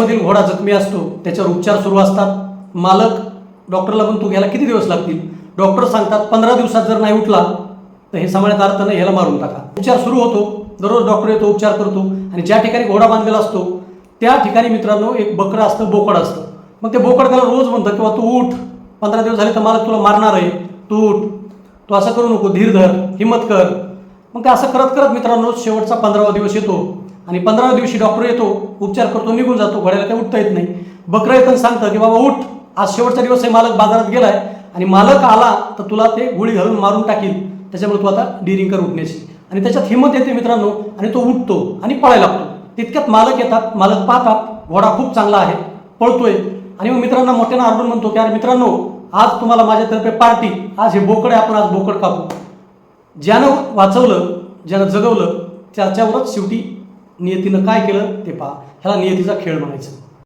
रेसमधील घोडा जखमी असतो त्याच्यावर उपचार सुरू असतात. मालक डॉक्टरला म्हणतो घ्यायला किती दिवस लागतील? डॉक्टर सांगतात पंधरा दिवसात जर नाही उठला तर हे सांभाळण्यात अर्थ नाही ह्याला मारून टाका. उपचार सुरू होतो. दररोज डॉक्टर येतो उपचार करतो. आणि ज्या ठिकाणी घोडा बांधलेला असतो त्या ठिकाणी मित्रांनो एक बकरं असतं बोकड असतं. मग ते बोकड त्याला रोज म्हणतं किंवा तू उठ पंधरा दिवस झाले तर मालक तुला मारणार आहे. तू उठ तू असं करू नको धीर धर हिंमत कर. मग ते असं करत करत मित्रांनो शेवटचा पंधरावा दिवस येतो. आणि पंधराव्या दिवशी डॉक्टर येतो उपचार करतो निघून जातो घोड्याला काही उठता येत नाही. बकरं येतं सांगतं की बाबा उठ. आज शेवटचा दिवस आहे मालक बाजारात गेलाय आणि मालक आला तर तुला ते गोळी घालून मारून टाकील. त्याच्यामुळे तू आता डिरिंग कर उठण्याची. आणि त्याच्यात हिंमत येते मित्रांनो आणि तो उठतो आणि पळायला लागतो. तितक्यात मालक येतात मालक पाहतात घोडा खूप चांगला आहे पळतोय. आणि मग मित्रांना मोठ्यानं आरडून म्हणतो की अरे मित्रांनो आज तुम्हाला माझ्यातर्फे पार्टी आज हे बोकड आहे आपण आज बोकड कापू ज्यानं वाचवलं ज्यानं जगवलं त्याच्यावरच शेवटी नियतीनं काय केलं ते पहा. ह्याला नियतीचा खेळ म्हणायचं.